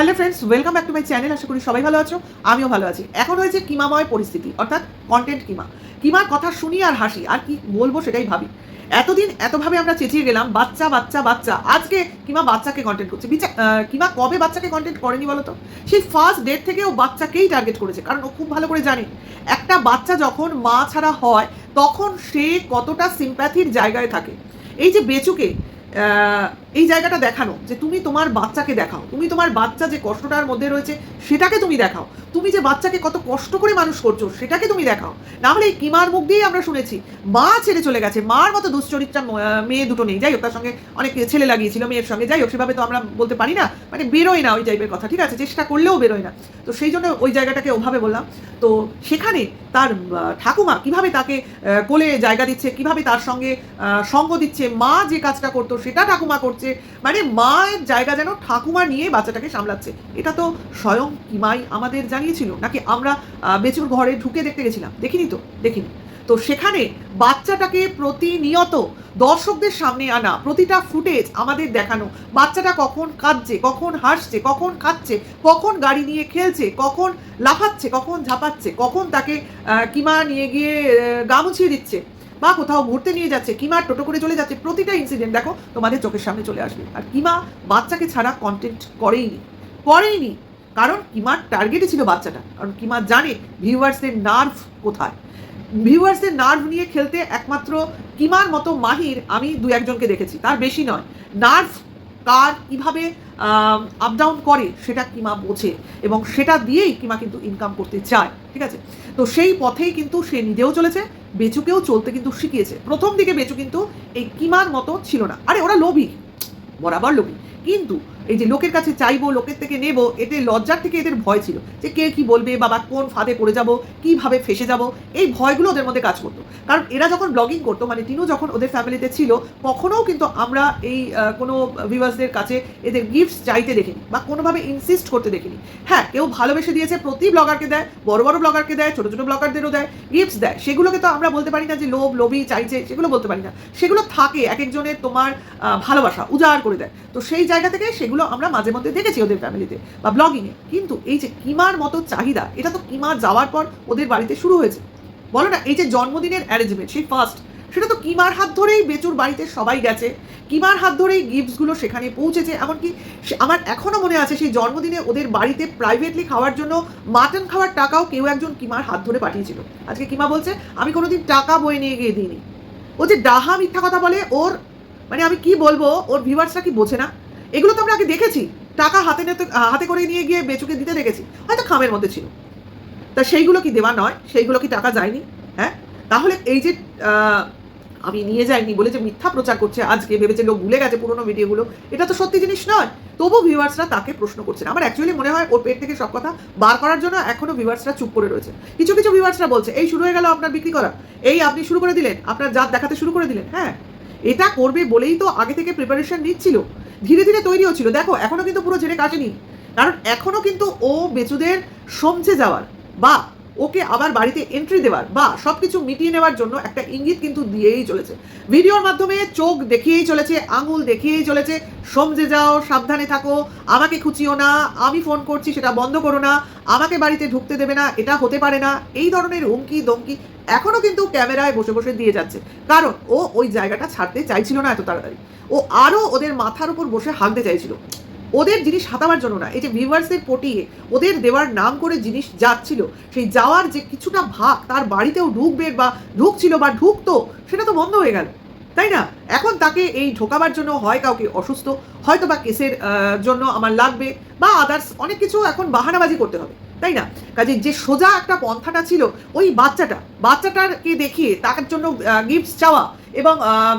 Hello friends welcome back to my channel আশা করি সবাই ভালো আছো আমিও ভালো আছি। এখন হয়েছে কিমাময় পরিস্থিতি অর্থাৎ কন্টেন্ট কিমা। কিমার কথা শুনি আর হাসি আর কি বলব সেটাই ভাবি। এতদিন এতভাবে আমরা চেঁচিয়ে গেলাম বাচ্চা বাচ্চা বাচ্চা আজকে কিমা বাচ্চাকে কন্টেন্ট করছে। বিচা আহ, কিমা কবে বাচ্চাকে কন্টেন্ট করেনি বলো তো? সেই ফার্স্ট ডেট থেকে ও বাচ্চাকেই টার্গেট করেছে কারণ ও খুব ভালো করে জানে। একটা বাচ্চা যখন মা ছাড়া হয় তখন সে কতটা সিম্প্যাথির জায়গায় থাকে। এই যে বেচুকে এই জায়গাটা দেখানো, যে তুমি তোমার বাচ্চাকে দেখাও, তুমি তোমার বাচ্চা যে কষ্টটার মধ্যে রয়েছে সেটাকে তুমি দেখাও, তুমি যে বাচ্চাকে কত কষ্ট করে মানুষ করছ সেটাকে তুমি দেখাও। না হলে এই কিমার মুখ দিয়েই আমরা শুনেছি, মা ছেড়ে চলে গেছে, মার মতো দুশ্চরিত্রা মেয়ে দুটো নেই। যাই হোক, তার সঙ্গে অনেক ছেলে লাগিয়েছিল মেয়ের সঙ্গে। যাই হোক, সেভাবে তো আমরা বলতে পারি না মানে বেরোয় না ওই টাইপের কথা, ঠিক আছে? চেষ্টা করলেও বেরোয় না। তো সেই জন্য ওই জায়গাটাকে ওভাবে বললাম। তো সেখানে তার ঠাকুমা কীভাবে তাকে কোলে জায়গা দিচ্ছে, কীভাবে তার সঙ্গে সঙ্গ দিচ্ছে, মা যে কাজটা করতো সেটা ঠাকুমা করছে মানে মায়ের জায়গা যেন ঠাকুমা নিয়ে বাচ্চাটাকে সামলাচ্ছে। এটা তো স্বয়ং কিমাই আমাদের জানিয়েছিল। নাকি আমরা বেচুর ঘরে ঢুকে দেখতে গেছিলাম? দেখিনি তো? দেখিনি। তো সেখানে বাচ্চাটাকে প্রতিনিয়ত দর্শকদের সামনে আনা প্রতিটা ফুটেজ আমাদের দেখানো। বাচ্চাটা কখন কাঁদছে কখন হাসছে কখন খাচ্ছে কখন গাড়ি নিয়ে খেলছে কখন লাফাচ্ছে কখন ঝাপাচ্ছে কখন তাকে কিমা নিয়ে গিয়ে আহ, গা মুছিয়ে দিচ্ছে। বা কোথাও ঘুরতে নিয়ে যাচ্ছে, কিমা টোটো করে চলে যাচ্ছে, প্রতিটা ইনসিডেন্ট দেখো তোমাদের চোখের সামনে চলে আসবে। আর কিমা বাচ্চাকে ছাড়া কন্টেন্ট করেইনি করেইনি। কারণ কিমার টার্গেটই ছিল বাচ্চাটা, কারণ কিমা জানে ভিউয়ার্সদের নার্ভ কোথায়। ভিউয়ার্সদের নার্ভ নিয়ে খেলতে একমাত্র কিমার মতো মাহির আমি দু একজনকে দেখেছি, তার বেশি নয়। নার্ভ কার কীভাবে আপ ডাউন করে সেটা কিমা বোঝে এবং সেটা দিয়েই কিমা কিন্তু ইনকাম করতে চায়, ঠিক আছে? তো সেই পথেই কিন্তু সে নিজেও চলেছে, বেচুকেও চলতে কিন্তু শিখিয়েছে। প্রথম দিকে বেচু কিন্তু এই কিমার মতো ছিল না। আরে, ওরা লোভী। বরাবর লোভী কিন্তু এই যে লোকের কাছে চাইব, লোকের থেকে নেব, এতে লজ্জার থেকে এদের ভয় ছিল যে কে কি বলবে বাবা কোন ফাঁদে পড়ে যাব, কীভাবে ফেসে যাব, এই ভয়গুলো ওদের মধ্যে কাজ করতো। কারণ এরা যখন ব্লগিং করতো মানে টিনু যখন ওদের ফ্যামিলিতে ছিল, কখনোও কিন্তু আমরা এই কোনো ভিউয়ার্সদের কাছে এদের গিফটস চাইতে দেখিনি বা কোনোভাবে ইনসিস্ট করতে দেখিনি। হ্যাঁ কেউ ভালোবেসে দিয়েছে, প্রতি ব্লগারকে দেয়, বড় বড় ব্লগারকে দেয়, ছোটো ছোটো ব্লগারদেরও দেয় গিফটস দেয়। সেগুলোকে তো আমরা বলতে পারি না যে লোভ, লোভী, চাইছে, সেগুলো বলতে পারি না। সেগুলো থাকে এক একজনের তোমার ভালোবাসা, উজাড় করে দেয়। তো সেই জায়গা থেকে সেগুলো আমরা মাঝে মধ্যে দেখেছি ওদের ফ্যামিলিতে বা ব্লগিংয়ে কিন্তু এই যে কিমার মতো চাহিদা, এটা তো কিমা যাওয়ার পর ওদের বাড়িতে শুরু হয়েছে। বলো না, এই যে জন্মদিনের অ্যারেঞ্জমেন্ট সেই ফার্স্ট সেটা তো কিমার হাত ধরেই বেচুর বাড়িতে সবাই গেছে। কিমার হাত ধরেই গিফটসগুলো সেখানে পৌঁছেছে। এমনকি আমার এখনও মনে আছে সেই জন্মদিনে ওদের বাড়িতে প্রাইভেটলি খাওয়ার জন্য মাটন খাওয়ার টাকাও কেউ একজন কিমার হাত ধরে পাঠিয়েছিল। আজকে কিমা বলছে, আমি কোনোদিন টাকা বয়ে নিয়ে গিয়ে দিইনি। ও যে ডাহা মিথ্যা কথা বলে, ওর মানে আমি কি বলব? ওর ভিউয়ার্সরা কি বোঝে না? এগুলো তো আমরা আগে দেখেছি। টাকা হাতে হাতে করে নিয়ে গিয়ে বেচুকে দিতে দেখেছি। হয়তো খামের মধ্যে ছিল। তা সেইগুলো কি দেওয়া নয়? সেইগুলো কি টাকা যায়নি? হ্যাঁ? তাহলে এই যে আমি নিয়ে যাইনি বলে যে মিথ্যা প্রচার করছে আজকে, ভেবেছে লোক ভুলে গেছে পুরোনো ভিডিওগুলো, এটা তো সত্যি জিনিস নয়। তবু ভিউয়ার্সরা তাকে প্রশ্ন করছে আমার অ্যাকচুয়ালি মনে হয় ওর পেট থেকে সব কথা বার করার জন্য এখনও ভিউয়ার্সরা চুপ করে রয়েছে। কিছু কিছু ভিউয়ার্সরা বলছে, এই শুরু হয়ে গেল আপনার বিক্রি করা। এই আপনি শুরু করে দিলেন। আপনার জাত দেখাতে শুরু করে দিলেন। হ্যাঁ? এটা করবে বলেই তো আগে থেকে প্রিপারেশন নিচ্ছিল। ধীরে ধীরে তৈরি হচ্ছিল। দেখো, এখনও কিন্তু পুরো ঝেড়ে কাটেনি কারণ এখনও কিন্তু ও বেচুদের সমঝে যাওয়ার। বা ওকে আবার বাড়িতে এন্ট্রি দেওয়ার বা সব কিছু মিটিয়ে নেওয়ার জন্য একটা ইঙ্গিত কিন্তু দিয়েই চলেছে। ভিডিওর মাধ্যমে চোখ দেখিয়েই চলেছে, আঙুল দেখিয়েই চলেছে। সমঝে যাও, সাবধানে থাকো, আমাকে খুঁচিও না, আমি ফোন করছি, সেটা বন্ধ করো না, আমাকে বাড়িতে ঢুকতে দেবে না, এটা হতে পারে না। এই ধরনের হুমকি দমকি এখনও কিন্তু ক্যামেরায় বসে বসে দিয়ে যাচ্ছে। কারণ ও ওই জায়গাটা ছাড়তে চাইছিল না এত তাড়াতাড়ি। ও আরও ওদের মাথার উপর বসে হাঁকতে চাইছিল। ওদের জিনিস হাতাবার জন্য না, এই যে ভিউয়ার্সদের পটিয়ে ওদের দেওয়ার নাম করে জিনিস যাচ্ছিল, সেই যাওয়ার যে কিছুটা ভাগ তার বাড়িতেও ঢুকবে বা ঢুকছিল বা ঢুকতো, সেটা তো বন্ধ হয়ে গেল, তাই না? এখন তাকে এই ঢোকাবার জন্য হয় কাউকে অসুস্থ, হয়তো বা কেসের জন্য আমার লাগবে বা আদার্স অনেক কিছু এখন বাহানাবাজি করতে হবে, তাই না? কাজে যে সোজা একটা পন্থাটা ছিল, ওই বাচ্চাটা বাচ্চাটারকে দেখিয়ে তার জন্য গিফটস চাওয়া এবং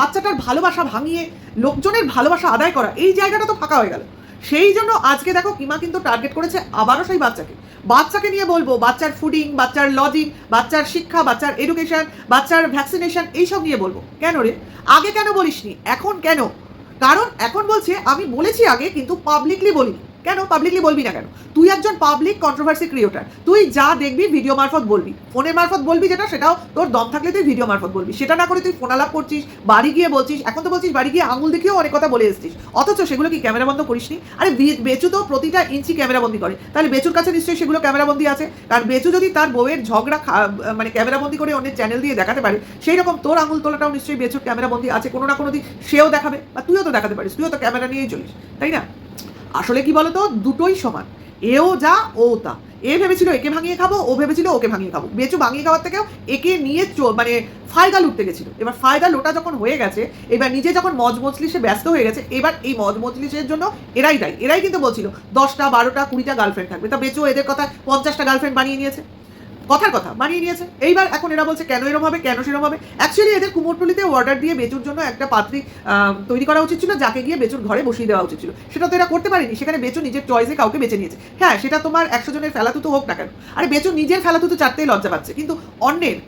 বাচ্চাটার ভালোবাসা ভাঙিয়ে লোকজনের ভালোবাসা আদায় করা, এই জায়গাটা তো ফাঁকা হয়ে গেল। সেই জন্য আজকে দেখো কিমা কিন্তু টার্গেট করেছে আবারও সেই বাচ্চাকে। বাচ্চাকে নিয়ে বলব, বাচ্চার ফুডিং বাচ্চার লজিং বাচ্চার শিক্ষা, বাচ্চার এডুকেশন বাচ্চার ভ্যাকসিনেশন এইসব নিয়ে বলব। কেন রে? আগে কেন বলিসনি? এখন কেন? কারণ এখন বলছে, আমি বলেছি আগে, কিন্তু পাবলিকলি বলিনি। কেন? পাবলিকলি বলবি না কেন? তুই একজন পাবলিক কন্ট্রোভার্সি ক্রিয়েটার তুই যা দেখবি ভিডিও মারফত বলবি। ফোনের মারফত বলবি যেটা, সেটাও তোর দম থাকলে তুই ভিডিও মারফত বলবি। সেটা না করে তুই ফোন আলাপ করছিস, বাড়ি গিয়ে বলছিস, এখন তো বলছিস বাড়ি গিয়ে আঙুল দেখিয়েও অনেক কথা বলে এসছিস। অথচ সেগুলো কি ক্যামেরা বন্ধ করিসনি? আরে বেচু তো প্রতিটা ইঞ্চি ক্যামেরা বন্দি করে। তাহলে বেচুর কাছে নিশ্চয়ই সেগুলো ক্যামেরা বন্দি আছে। কারণ বেচু যদি তার বউয়ের ঝগড়া মানে ক্যামেরা বন্দি করে অনেক চ্যানেল দিয়ে দেখাতে পারে, সেই রকম তোর আঙুল তোলাটাও নিশ্চয়ই বেচুর ক্যামেরা বন্দি আছে। কোনো না কোনো দিন সেও দেখাবে, বা তুইও তো দেখাতে পারিস। তুইও তো ক্যামেরা নিয়েই চলিস, তাই না? আসলে কি বলতো? দুটোই সমান। এও যা, ও তা। এ ভেবেছিল একে ভাঙিয়ে খাব, ও ভেবেছিল ওকে ভাঙিয়ে খাব। বেচু ভাঙিয়ে খাওয়ার থেকেও একে নিয়ে মানে ফায়দা লুটতে গেছিল। এবার ফায়দা লোটা যখন হয়ে গেছে, এবার নিজে যখন মজ মজলিসে ব্যস্ত হয়ে গেছে, এবার এই মজ মজলিসের জন্য এরাই দায়ী। এরাই কিন্তু বলছিল, দশটা, বারোটা, কুড়িটা গার্লফ্রেন্ড থাকবে। তা বেচু এদের কথা পঞ্চাশটা গার্লফ্রেন্ড বানিয়ে নিয়েছে। কথার কথা, মানিয়ে নিয়েছে। এইবার এখন এরা বলছে, কেন এরম হবে? কেন সেরম হবে? অ্যাকচুয়ালি এদের কুমোরটুলিতে অর্ডার দিয়ে বেচুর জন্য একটা পাত্রী তৈরি করা উচিত ছিল, যাকে গিয়ে বেচুর ঘরে বসিয়ে দেওয়া উচিত ছিল। সেটা তো এরা করতে পারেনি। সেখানে বেচু নিজের চয়েসে কাউকে বেছে নিয়েছে। হ্যাঁ সেটা তোমার একশো জনের ফেলাতুতো হোক না কেন। আরে বেচু নিজের ফেলাতুতো চারতেই লজ্জা পাচ্ছে। কিন্তু অন্যের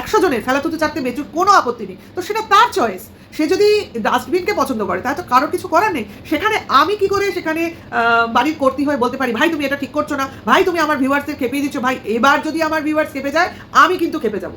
একশো জনের ফেলাতুতো চারতে বেচুর কোনো আপত্তি নেই। তো সেটা তার চয়েস সে যদি ডাস্টবিনকে পছন্দ করে, তাহলে তো কারোর কিছু করার নেই। সেখানে আমি কি করে সেখানে বাড়ির কর্তি হয়ে বলতে পারি, ভাই, তুমি এটা ঠিক করছ না। ভাই, তুমি আমার ভিউয়ার্সদের খেপিয়ে দিচ্ছ। ভাই, এবার যদি আমার ভিউয়ার্স খেপে যায়, আমি কিন্তু খেপে যাব।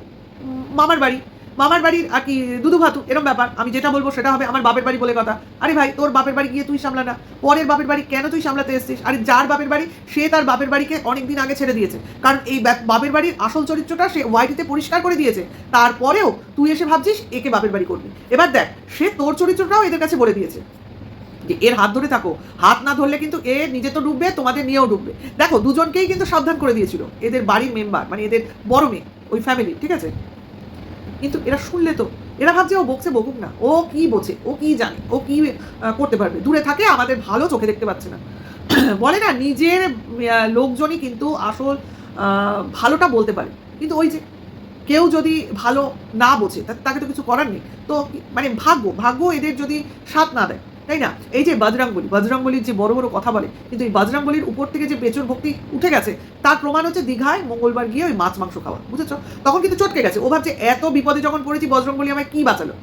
মামার বাড়ি। মামার বাড়ির আর কি দুদু ভাতু এরকম ব্যাপার। আমি যেটা বলব সেটা হবে আমার বাপের বাড়ি বলে কথা। আরে ভাই, তোর বাপের বাড়ি গিয়ে তুই সামলা না। পরের বাপের বাড়ি কেন তুই সামলাতে এসছিস? আরে যার বাপের বাড়ি, সে তার বাপের বাড়িকে অনেকদিন আগে ছেড়ে দিয়েছে। কারণ এই বাপের বাড়ির আসল চরিত্রটা সে ওয়াইটিতে পরিষ্কার করে দিয়েছে। তারপরেও তুই এসে ভাবছিস, একে বাপের বাড়ি করবি। এবার দেখ, সে তোর চরিত্রটাও এদের কাছে বলে দিয়েছে। যে এর হাত ধরে থাকো। হাত না ধরলে কিন্তু এ নিজে তো ডুববে, তোমাদের নিয়েও ডুববে। দেখো, দুজনকেই কিন্তু সাবধান করে দিয়েছিল। এদের বাড়ির মেম্বার মানে এদের বড় মেয়ে, ওই ফ্যামিলি ঠিক আছে? কিন্তু এরা শুনলে তো, এরা ভাবছে ও বকছে বকুক না, ও কি বোঝে, ও কি জানে, ও কি করতে পারবে। দূরে থাকে, আমাদের ভালো চোখে দেখতে পাচ্ছে না। বলে না, নিজের লোকজনই কিন্তু আসল ভালোটা বলতে পারে। কিন্তু ওই যে কেউ যদি ভালো না বোঝে তাকে তো কিছু করার নেই। তো মানে ভাগ্য ভাগ্য এদের যদি সাথ না দেয় তাই না? এই যে বজরাঙ্গলি, বজরাঙ্গলির যে বড় বড় কথা বলে, কিন্তু এই বজরাঙ্গলির উপর থেকে যে পেছন ভক্তি উঠে গেছে, তার প্রমাণ হচ্ছে দীঘায় মঙ্গলবার গিয়ে ওই মাছ, মাংস খাওয়া, বুঝেছ? তখন কিন্তু চটকে গেছে। ও ভাবছে, এত বিপদে যখন পড়েছি বজরঙ্গলি আমায় কি বাঁচালো?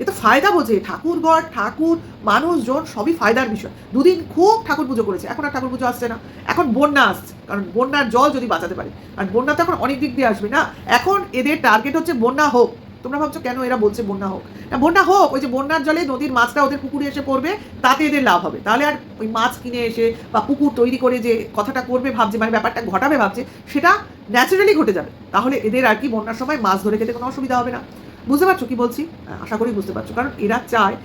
এ তো ফায়দা বোঝে ঠাকুরগড় ঠাকুর, মানুষজন, সবই ফায়দার বিষয়। দুদিন খুব ঠাকুর পুজো করেছে, এখন আর ঠাকুর পুজো আসছে না। এখন বন্যা আসছে, কারণ বন্যার জল যদি বাঁচাতে পারে। আর বন্যা তো এখন অনেক দিক দিয়ে আসবে না। এখন এদের টার্গেট হচ্ছে বন্যা হোক। তোমরা ভাবছ কেন এরা বলছে বন্যা হোক? না, বন্যা হোক, ওই যে বন্যার জলে নদীর মাছটা ওদের পুকুরে এসে পড়বে, তাতে এদের লাভ হবে। তাহলে আর ওই মাছ কিনে এসে বা পুকুর তৈরি করে যে কথাটা করবে, ভাবছে মানে ব্যাপারটা ঘটাবে, ভাবছে, সেটা ন্যাচারালি ঘটে যাবে। তাহলে এদের আর কি বন্যার সময় মাছ ধরে খেতে কোনো অসুবিধা হবে না। বুঝতে পারছ কি বলছি? আশা করি বুঝতে পারছ। কারণ এরা চায়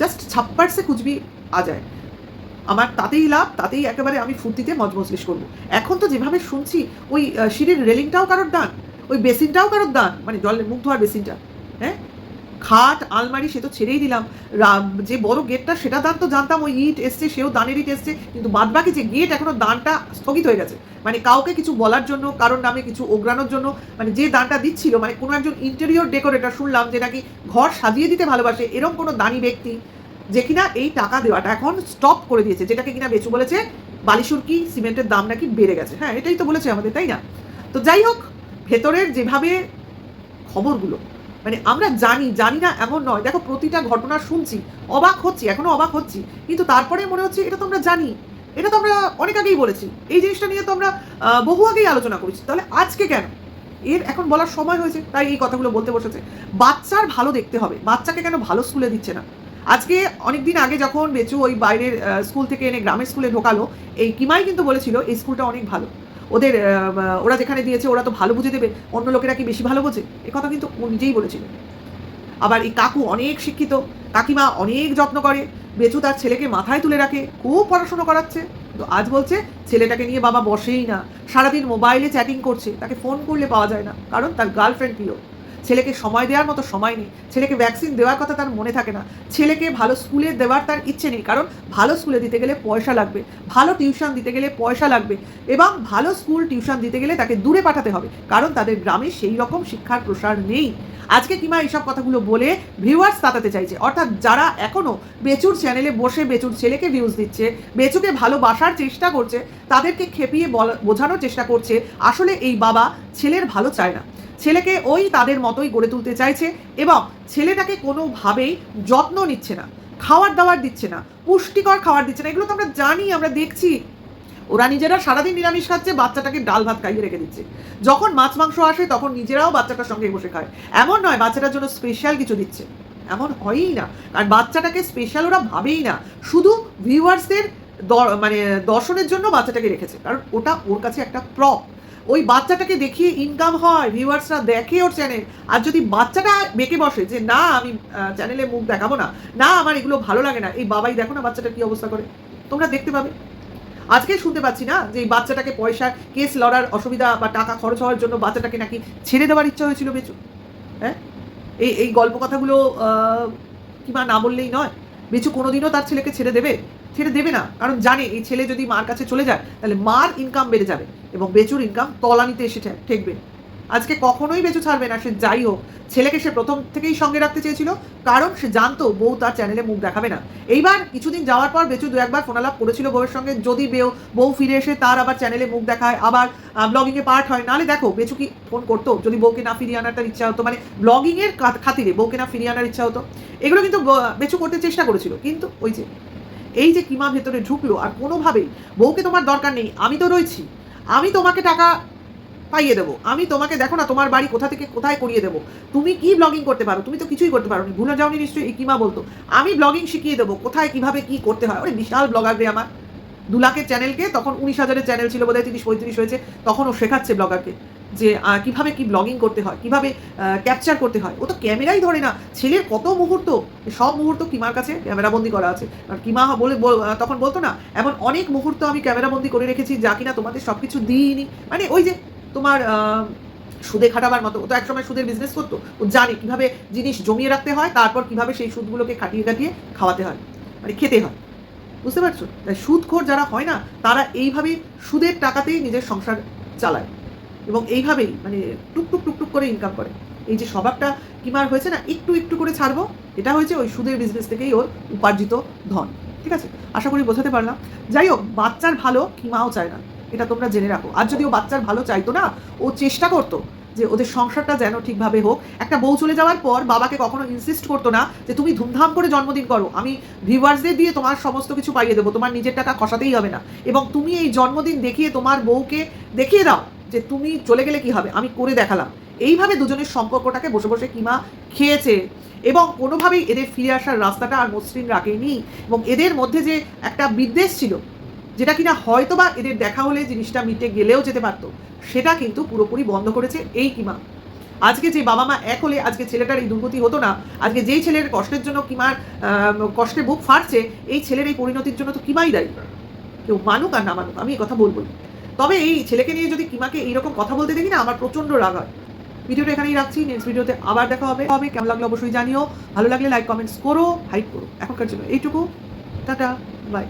জাস্ট ছাপ্পার সে কুচবি আ যায়। আমার তাতেই লাভ, তাতেই একেবারে আমি ফুর্তিতে মজমজলিশ করব। এখন তো যেভাবে শুনছি, ওই সিঁড়ির রেলিংটাও কারোর দান? ওই বেসিনটাও কারোর দান মানে জলের মুখ ধোয়ার বেসিনটা হ্যাঁ? খাট, আলমারি সে তো ছেড়েই দিলাম। যে বড় গেটটা সেটা দান তো জানতাম, ওই ইট এসছে, সেও দানের ইট এসছে, কিন্তু বাদবাকি যে গেট এখনও দানটা স্থগিত হয়ে গেছে। মানে কাউকে কিছু বলার জন্য, কারোর নামে কিছু ওগ্রানোর জন্য মানে যে দানটা দিচ্ছিল মানে কোনো একজন ইন্টেরিয়র ডেকোরেটর শুনলাম যে নাকি ঘর সাজিয়ে দিতে ভালোবাসে এরকম কোনো দানি ব্যক্তি যে কিনা এই টাকা দেওয়াটা এখন স্টপ করে দিয়েছে, যেটাকে কিনা বেচু বলেছে বালিশুরকি সিমেন্টের দাম নাকি বেড়ে গেছে। হ্যাঁ এটাই তো বলেছে আমাদের, তাই না? তো যাই হোক ভেতরের যেভাবে খবরগুলো মানে আমরা জানি জানি না এমন নয়। দেখো, প্রতিটা ঘটনা শুনছি, অবাক হচ্ছি, এখনও অবাক হচ্ছি। কিন্তু তারপরে মনে হচ্ছে এটা তো আমরা জানি, এটা তো আমরা অনেক আগেই বলেছি। এই জিনিসটা নিয়ে তো আমরা বহু আগেই আলোচনা করেছি। তাহলে আজকে কেন? এর এখন বলার সময় হয়েছে, তাই এই কথাগুলো বলতে বসেছে। বাচ্চার ভালো দেখতে হবে। বাচ্চাকে কেন ভালো স্কুলে দিচ্ছে না? আজকে অনেকদিন আগে যখন বেচু ওই বাইরের স্কুল থেকে এনে গ্রামের স্কুলে ঢোকালো, এই কিমাই কিন্তু বলেছিল, এই স্কুলটা অনেক ভালো। ওদের ওরা যেখানে দিয়েছে, ওরা তো ভালো বুঝে দেবে। অন্য লোকেরা কি বেশি ভালো বোঝে? এ কথা কিন্তু ও নিজেই বলেছিল। আবার এই কাকু অনেক শিক্ষিত। কাকিমা অনেক যত্ন করে। বেচু তার ছেলেকে মাথায় তুলে রাখে। খুব পড়াশুনো করাচ্ছে। তো আজ বলছে, ছেলেটাকে নিয়ে বাবা বসেই না। সারাদিন মোবাইলে চ্যাটিং করছে। তাকে ফোন করলে পাওয়া যায় না। কারণ তার গার্লফ্রেন্ড প্রিয়। ছেলেকে সময় দেওয়ার মতো সময় নেই। ছেলেকে ভ্যাকসিন দেওয়ার কথা তার মনে থাকে না। ছেলেকে ভালো স্কুলে দেওয়ার তার ইচ্ছে নেই, কারণ ভালো স্কুলে দিতে গেলে পয়সা লাগবে। ভালো টিউশন দিতে গেলে পয়সা লাগবে এবং ভালো স্কুল টিউশন দিতে গেলে তাকে দূরে পাঠাতে হবে, কারণ তাদের গ্রামে সেই রকম শিক্ষার প্রসার নেই। আজকে কিমা এইসব কথাগুলো বলে ভিউয়ার্স তাতাতে চাইছে। অর্থাৎ যারা এখনও বেচুর চ্যানেলে বসে বেচুর ছেলেকে ভিউজ দিচ্ছে, বেচুকে ভালোবাসার চেষ্টা করছে, তাদেরকে খেপিয়ে বোঝানোর চেষ্টা করছে, আসলে এই বাবা ছেলের ভালো চায় না। ছেলেকে ওই তাদের মতোই গড়ে তুলতে চাইছে এবং ছেলেটাকে কোনোভাবেই যত্ন নিচ্ছে না, খাওয়ার দাওয়ার দিচ্ছে না, পুষ্টিকর খাবার দিচ্ছে না, এগুলো তো আমরা জানি, আমরা দেখছি। ওরা নিজেরা সারাদিন নিরামিষ খাচ্ছে, বাচ্চাটাকে ডাল ভাত খাইয়ে রেখে দিচ্ছে। যখন মাছ মাংস আসে, তখন নিজেরাও বাচ্চাটার সঙ্গে বসে খায়। এমন নয়, বাচ্চাটার জন্য স্পেশাল কিছু দিচ্ছে। এমন হয়ই না আর বাচ্চাটাকে স্পেশাল ওরা ভাবেই না। শুধু ভিউয়ার্সদের মানে দর্শনের জন্য বাচ্চাটাকে রেখেছে, কারণ ওটা ওর কাছে একটা প্রপ ওই বাচ্চাটাকে দেখিয়ে ইনকাম হয় ভিউয়ার্সরা দেখে ওর চ্যানেল আর যদি বাচ্চাটা বেঁকে বসে যে, না, আমি চ্যানেলে মুখ দেখাবো না না, আমার এগুলো ভালো লাগে না। এই বাবাই দেখো না বাচ্চাটা কি অবস্থা করে। তোমরা দেখতে পাবে। আজকে শুনতে পাচ্ছি না যে এই বাচ্চাটাকে পয়সা, কেস লড়ার অসুবিধা বা টাকা খরচ হওয়ার জন্য বাচ্চাটাকে নাকি ছেড়ে দেওয়ার ইচ্ছা হয়েছিল বেচু। হ্যাঁ? এই এই গল্প কথাগুলো কিংবা না বললেই নয়। বেচু কোনোদিনও তার ছেলেকে ছেড়ে দেবে? ছেড়ে দেবে না। কারণ জানে, এই ছেলে যদি মার কাছে চলে যায়, তাহলে মার ইনকাম বেড়ে যাবে এবং বেচুর ইনকাম তলানিতে এসে ঠেকবে। আজকে কখনোই বেচু ছাড়বে না। সে যাই হোক, ছেলেকে সে প্রথম থেকেই সঙ্গে রাখতে চেয়েছিল, কারণ সে জানতো বউ তার চ্যানেলে মুখ দেখাবে না। এইবার কিছুদিন যাওয়ার পর বেচু দু একবার ফোনালাপ করেছিল বউয়ের সঙ্গে, যদি বেও বউ ফিরে এসে তার আবার চ্যানেলে মুখ দেখায়, আবার ব্লগিংয়ে পার্ট হয়। নাহলে দেখো, বেচু কি ফোন করতো? যদি বউকে না ফিরিয়ে আনার তার ইচ্ছা হতো মানে ব্লগিংয়ের খাতিরে বউকে না ফিরিয়ে আনার ইচ্ছা হতো। এগুলো কিন্তু বেচু করতে চেষ্টা করেছিল। কিন্তু ওই যে এই যে কিমা ভেতরে ঢুকলো আর কোনোভাবেই বউকে তোমার দরকার নেই, আমি তো রয়েছি। আমি তোমাকে টাকা পাইয়ে দেবো। আমি তোমাকে, দেখো না, তোমার বাড়ি কোথা থেকে কোথায় করিয়ে দেবো। তুমি কি ব্লগিং করতে পারো? তুমি তো কিছুই করতে পারো নি। ভুলে যাওনি নিশ্চয়ই, এই কিমা বলতো। আমি ব্লগিং শিখিয়ে দেবো কোথায়, কীভাবে, কি করতে হয়। ওরে বিশাল ব্লগার রে আমার। দু লাখের চ্যানেলকে তখন উনিশ হাজারের চ্যানেল ছিল বোধহয়, তিরিশ পঁয়ত্রিশ হয়েছে, তখন ও শেখাচ্ছে ব্লগারকে যে কীভাবে কি ব্লগিং করতে হয়, কীভাবে ক্যাপচার করতে হয়, ও তো ক্যামেরাই ধরে না। ছেলের কত মুহূর্ত, সব মুহূর্ত কিমার কাছে ক্যামেরাবন্দি করা আছে। আর কিমা বলে তখন বলতো না, এমন অনেক মুহূর্ত আমি ক্যামেরাবন্দি করে রেখেছি যা কিনা তোমাদের সব কিছু দিইনি। মানে ওই যে, তোমার সুদে খাটাবার মতো। ও তো একসময় সুদের বিজনেস করতো। ও জানে কীভাবে জিনিস জমিয়ে রাখতে হয়, তারপর কীভাবে সেই সুদগুলোকে খাটিয়ে কাটিয়ে খাওয়াতে হয়। মানে খেতে হয়। বুঝতে পারছ? তাই সুদখোর যারা হয় না, তারা এইভাবেই সুদের টাকাতেই নিজের সংসার চালায়। এবং এইভাবেই মানে টুকটুক টুকটুক করে ইনকাম করে। এই যে স্বভাবটা কিমার হয়েছে না, একটু একটু করে ছাড়বো, এটা হয়েছে ওই সুদের বিজনেস থেকেই ওর উপার্জিত ধন, ঠিক আছে? আশা করি বোঝাতে পারলাম। যাই হোক, বাচ্চার ভালো কিমাও চায় না, এটা তোমরা জেনে রাখো। আর যদি ও বাচ্চার ভালো চাইতো না, ও চেষ্টা করতো যে ওদের সংসারটা যেন ঠিকভাবে হোক। একটা বউ চলে যাওয়ার পর বাবাকে কখনো ইনসিস্ট করতো না যে তুমি ধুমধাম করে জন্মদিন করো, আমি ভিউয়ার্সদের দিয়ে তোমার সমস্ত কিছু পাইয়ে দেবো, তোমার নিজের টাকা খসাতেই হবে না। এবং তুমি এই জন্মদিন দেখিয়ে তোমার বউকে দেখিয়ে দাও যে তুমি চলে গেলে কি হবে? আমি করে দেখালাম। এইভাবে দুজনের সম্পর্কটাকে বসে বসে কিমা খেয়েছে এবং কোনোভাবেই এদের ফিরে আসার রাস্তাটা আর মসৃণ রাখেনি এবং এদের মধ্যে যে একটা বিদ্বেষ ছিল, যেটা কিনা হয়তো বা এদের দেখা হলে জিনিসটা মিটে গেলেও যেতে পারতো, সেটা কিন্তু পুরোপুরি বন্ধ করেছে এই কিমা। আজকে যে বাবা মা এক হলে, আজকে ছেলেটার এই দুর্গতি হতো না, আজকে যেই ছেলের কষ্টের জন্য কিমার কষ্টে বুক ফাটছে, এই ছেলের এই পরিণতির জন্য তো কিমাই দায়ী? কেউ মানুক আর না মানুক, আমি কথা বলব তবে এই ছেলেকে নিয়ে যদি কিমাকে এইরকম কথা বলতে দেখি না, আমার প্রচণ্ড রাগ হয়। ভিডিওটা এখানেই রাখছি নেক্সট ভিডিওতে আবার দেখা হবে। হবে কেমন লাগল অবশ্যই জানিও। ভালো লাগলে লাইক কমেন্টস করো হাইক করো। এখনকার জন্য এইটুকু। Tata bye